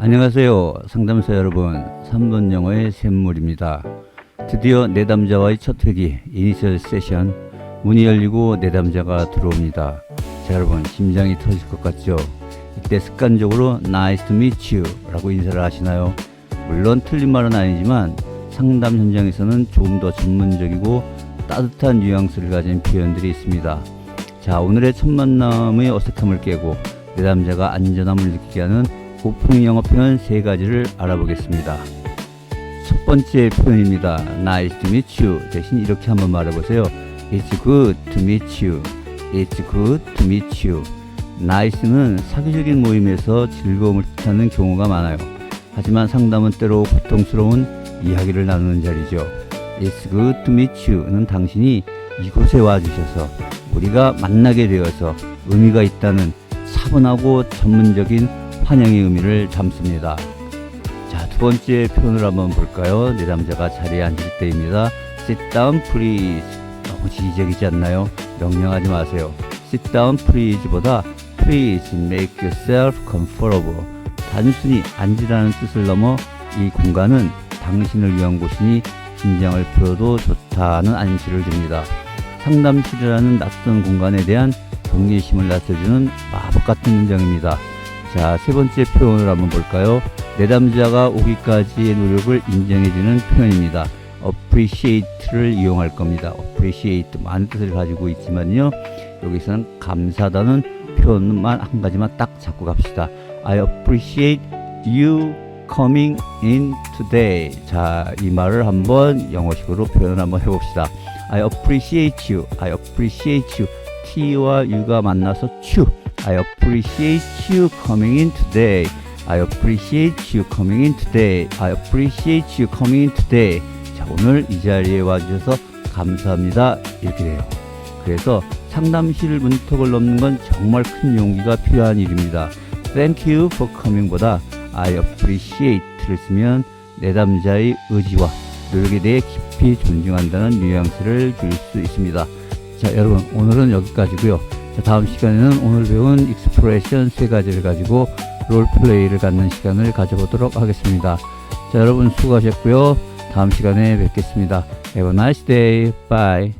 안녕하세요. 상담사 여러분. 3번 영어의 샘물입니다. 드디어 내담자와의 첫 회기, 이니셜 세션. 문이 열리고 내담자가 들어옵니다. 자, 여러분, 심장이 터질 것 같죠? 이때 습관적으로 Nice to meet you 라고 인사를 하시나요? 물론 틀린 말은 아니지만 상담 현장에서는 조금 더 전문적이고 따뜻한 뉘앙스를 가진 표현들이 있습니다. 자, 오늘의 첫 만남의 어색함을 깨고 내담자가 안전함을 느끼게 하는 고풍 영어 표현 세 가지를 알아보겠습니다. 첫 번째 표현입니다. Nice to meet you 대신 이렇게 한번 말해보세요. It's good to meet you. It's good to meet you. Nice는 사교적인 모임에서 즐거움을 뜻하는 경우가 많아요. 하지만 상담은 때로 고통스러운 이야기를 나누는 자리죠. It's good to meet you는 당신이 이곳에 와주셔서 우리가 만나게 되어서 의미가 있다는 차분하고 전문적인 환영의 의미를 담습니다. 자, 두 번째 표현을 한번 볼까요? 내담자가 자리에 앉을 때입니다. Sit down please. 너무 지적이지 않나요? 명령하지 마세요. Sit down please보다 Please make yourself comfortable. 단순히 앉으라는 뜻을 넘어 이 공간은 당신을 위한 곳이니 긴장을 풀어도 좋다는 안시를 줍니다. 상담실이라는 낯선 공간에 대한 경계심을 낮춰주는 마법 같은 문장입니다. 자, 세 번째 표현을 한번 볼까요? 내담자가 오기까지의 노력을 인정해주는 표현입니다. appreciate를 이용할 겁니다. appreciate 많은 뜻을 가지고 있지만요. 여기서는 감사하다는 표현만 한 가지만 딱 잡고 갑시다. I appreciate you coming in today. 자, 이 말을 한번 영어식으로 표현을 한번 해봅시다. I appreciate you. I appreciate you. T와 U가 만나서 추. I appreciate you coming in today. I appreciate you coming in today. I appreciate you coming in today. 자, 오늘 이 자리에 와주셔서 감사합니다. 이렇게 돼요. 그래서 상담실 문턱을 넘는 건 정말 큰 용기가 필요한 일입니다. Thank you for coming보다 I appreciate를 쓰면 내담자의 의지와 노력에 대해 깊이 존중한다는 뉘앙스를 줄 수 있습니다. 자, 여러분, 오늘은 여기까지고요. 자, 다음 시간에는 오늘 배운 익스프레션 세 가지를 가지고 롤플레이를 갖는 시간을 가져보도록 하겠습니다. 자, 여러분 수고하셨고요. 다음 시간에 뵙겠습니다. Have a nice day. Bye.